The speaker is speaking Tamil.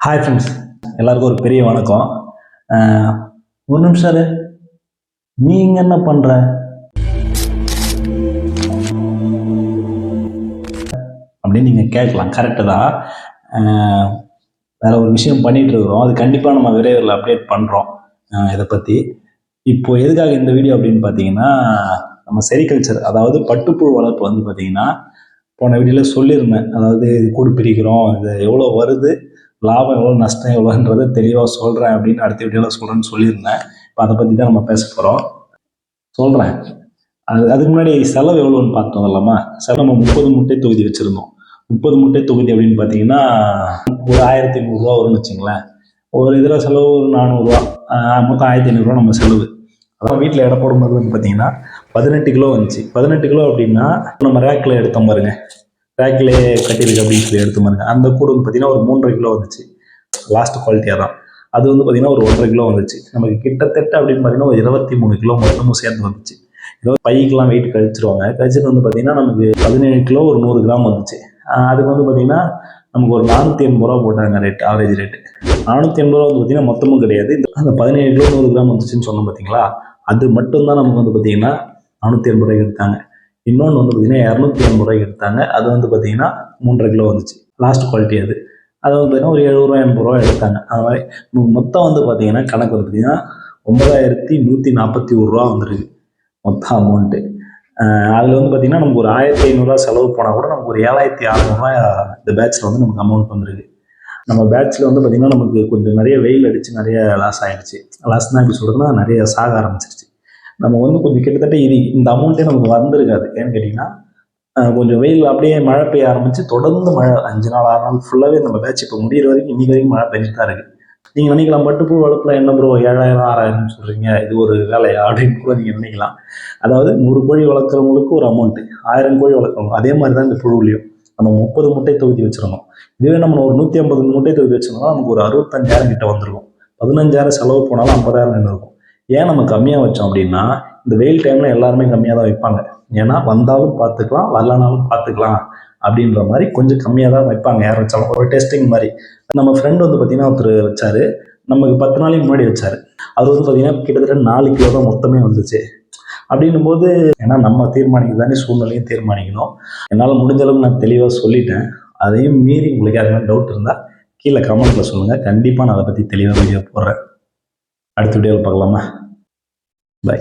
ஹாய் ஃப்ரெண்ட்ஸ் எல்லாருக்கும் ஒரு பெரிய வணக்கம். ஒரு நிமிஷம் நீ நீங்க என்ன பண்ற? அப்படின்னு நீங்க கேட்கலாம். கரெக்டு தான். வேற ஒரு விஷயம் பண்ணிட்டு இருக்கிறோம். அது கண்டிப்பாக நம்ம விரைவில் அப்டேட் பண்ணுறோம் இதை பற்றி இப்போ எதுக்காக இந்த வீடியோ அப்படின்னு பார்த்தீங்கன்னா நம்ம செரிகல்ச்சர் அதாவது பட்டுப்புழு வளர்ப்பு வந்து பார்த்தீங்கன்னா போன வீடியோவில் சொல்லியிருந்தேன். அதாவது இது கூடு பிரிக்கிறோம் இது எவ்வளோ வருது லாபம் எவ்வளோ நஷ்டம் எவ்வளோன்றதை தெளிவாக சொல்கிறேன் அப்படின்னு அடுத்த வீடியோவில் சொல்கிறேன்னு சொல்லியிருந்தேன். இப்போ அதை பற்றி தான் நம்ம பேச போகிறோம் சொல்கிறேன் அது அதுக்கு முன்னாடி செலவு எவ்வளோன்னு பார்த்தோம் இல்லாமா செலவு நம்ம முப்பது முட்டை தொகுதி வச்சுருந்தோம். முப்பது முட்டை தொகுதி அப்படின்னு பார்த்தீங்கன்னா ஒரு ஆயிரத்தி நூறுரூவா வரும்னு வச்சுங்களேன். ஒரு இதில் செலவு ஒரு நானூறுரூவா மொத்தம் ஆயிரத்தி ஐநூறுரூவா நம்ம செலவு. அதான் வீட்டில் எடை போடும்போது வந்து பார்த்தீங்கன்னா பதினெட்டு கிலோ வந்துச்சு. பதினெட்டு கிலோ அப்படின்னா நம்ம ரேக்கில் எடுத்தோம் பாருங்க. ரேக்கில் கட்டியிருக்கு அப்படின்னு சொல்லி எடுத்து பாருங்க. அந்த கூடு வந்து பார்த்தீங்கன்னா ஒரு மூன்றரை கிலோ வந்துச்சு. லாஸ்ட் குவாலிட்டியாக தான் அது வந்து பார்த்தீங்கன்னா ஒரு ஒன்றரை கிலோ வந்துச்சு. நமக்கு கிட்டத்தட்ட அப்படின்னு பார்த்தீங்கன்னா ஒரு இருபத்தி மூணு கிலோ மொத்தமும் சேர்ந்து வந்துச்சு. இருபது பைக்கெலாம் வெயிட் கழிச்சிருவாங்க. கழிச்சிட்டு வந்து பார்த்தீங்கன்னா நமக்கு பதினேழு கிலோ ஒரு நூறு கிராம் வந்துச்சு. அதுக்கு வந்து பார்த்தீங்கன்னா நமக்கு ஒரு நானூற்றி எண்பது ரூபா போட்டாங்க ரேட் ஆவரேஜ் ரேட்டு நானூற்றி எண்பது ரூபா வந்து பார்த்தீங்கன்னா மொத்தமும் கிடையாது. இந்த அந்த பதினேழு கிலோ நூறு கிராம் வந்துச்சுன்னு சொன்னோம் பார்த்தீங்களா அது மட்டும்தான் நமக்கு வந்து பார்த்தீங்கன்னா நானூற்றி எண்பது ரூபாய்க்கு எடுத்தாங்க. இன்னொன்று வந்து பார்த்தீங்கன்னா இரநூத்தி எண்பது ரூபாய்க்கு எடுத்தாங்க. அது வந்து பார்த்தீங்கன்னா மூன்றரை கிலோ வந்துச்சு. லாஸ்ட் குவாலிட்டி அது. அது வந்து பார்த்தீங்கன்னா ஒரு எழுபதுரூவா எண்பது ரூபா எடுத்தாங்க. அது மாதிரி மொத்தம் வந்து பார்த்தீங்கன்னா கணக்கு வந்து பார்த்தீங்கன்னா ஒன்பதாயிரத்தி நூற்றி நாற்பத்தி ஒரு ரூபா வந்துருக்கு. மொத்த அமௌண்ட்டு அதில் வந்து பார்த்தீங்கன்னா நமக்கு ஒரு ஆயிரத்தி ஐநூறுரூவா செலவு போனால் கூட நமக்கு ஒரு ஏழாயிரத்தி அறநூறுவா இந்த பேட்ச்சில் வந்து நமக்கு அமௌண்ட் வந்துருக்கு. நம்ம பேட்ச்சில் வந்து பார்த்திங்கன்னா நமக்கு கொஞ்சம் நிறைய வெயில் அடித்து நிறைய லாஸ் ஆகிடுச்சு லாஸ்னால் எப்படி சொல்கிறதுனா நிறைய சாக ஆரம்பிச்சிருச்சு. நம்ம வந்து கொஞ்சம் கிட்டத்தட்ட இது இந்த அமௌண்ட்டே நமக்கு வந்திருக்காது. ஏன்னு கேட்டிங்கன்னா கொஞ்சம் வெயில் அப்படியே மழை பெய்ய ஆரம்பித்து தொடர்ந்து மழை அஞ்சு நாள் ஆறு நாள் ஃபுல்லாகவே நம்ம பேட்ச் இப்போ முடிகிற வரைக்கும் இன்றைக்கி வரைக்கும் மழை பெஞ்சிட்டு தான் இருக்குது நீங்கள் நினைக்கலாம் பட்டுப்பூ வளர்ப்பில் என்ன ப்ரோ ஏழாயிரம் ஆறாயிரம் சொல்கிறீங்க இது ஒரு வேலையா அப்படின்னு கூட நீங்கள் நினைக்கலாம். அதாவது நூறு கோழி வளர்க்குறவங்களுக்கு ஒரு அமௌண்ட்டு ஆயிரம் கோழி வளர்க்குறவங்க அதே மாதிரி தான் இந்த புழுவுலையும். நம்ம முப்பது முட்டை தொகுதி வச்சுருந்தோம். இதுவே நம்ம ஒரு நூற்றி ஐம்பது முட்டை தொகுதி வச்சிருந்தோம்னா நமக்கு ஒரு அறுபத்தஞ்சாயிரம் கிட்ட வந்திருக்கும். பதினஞ்சாயிரம் செலவு போனாலும் ஐம்பதாயிரம் நின்று இருக்கும். ஏன் நம்ம கம்மியாக வச்சோம் அப்படின்னா இந்த வெயில் டைமில் எல்லாருமே கம்மியாக தான் வைப்பாங்க. ஏன்னா வந்தாலும் பார்த்துக்கலாம் வரலனாலும் பார்த்துக்கலாம். அப்படின்ற மாதிரி கொஞ்சம் கம்மியாக தான் வைப்பாங்க. யார் வச்சாலும். ஒரு டெஸ்டிங் மாதிரி. நம்ம ஃப்ரெண்ட் வந்து பார்த்தீங்கன்னா ஒருத்தர் வச்சாரு. நமக்கு பத்து நாளைக்கு முன்னாடி வச்சார். அது வந்து பார்த்தீங்கன்னா கிட்டத்தட்ட நாலு கிலோ தான் மொத்தமே வந்துச்சு. அப்படின்னும் போது ஏன்னா நம்ம தீர்மானிக்க தானே சூழ்நிலையும் தீர்மானிக்கணும். என்னால் முடிஞ்ச அளவுக்கு நான் தெளிவாக சொல்லிட்டேன். அதையும் மீறி உங்களுக்கு யாருக்கான டவுட் இருந்தால் கீழே கமெண்ட்டில் சொல்லுங்கள் கண்டிப்பாக நான் அதை பற்றி தெளிவாக வீடியோ போடுறேன். அடுத்த வீடியோவில் பார்க்கலாமா? பை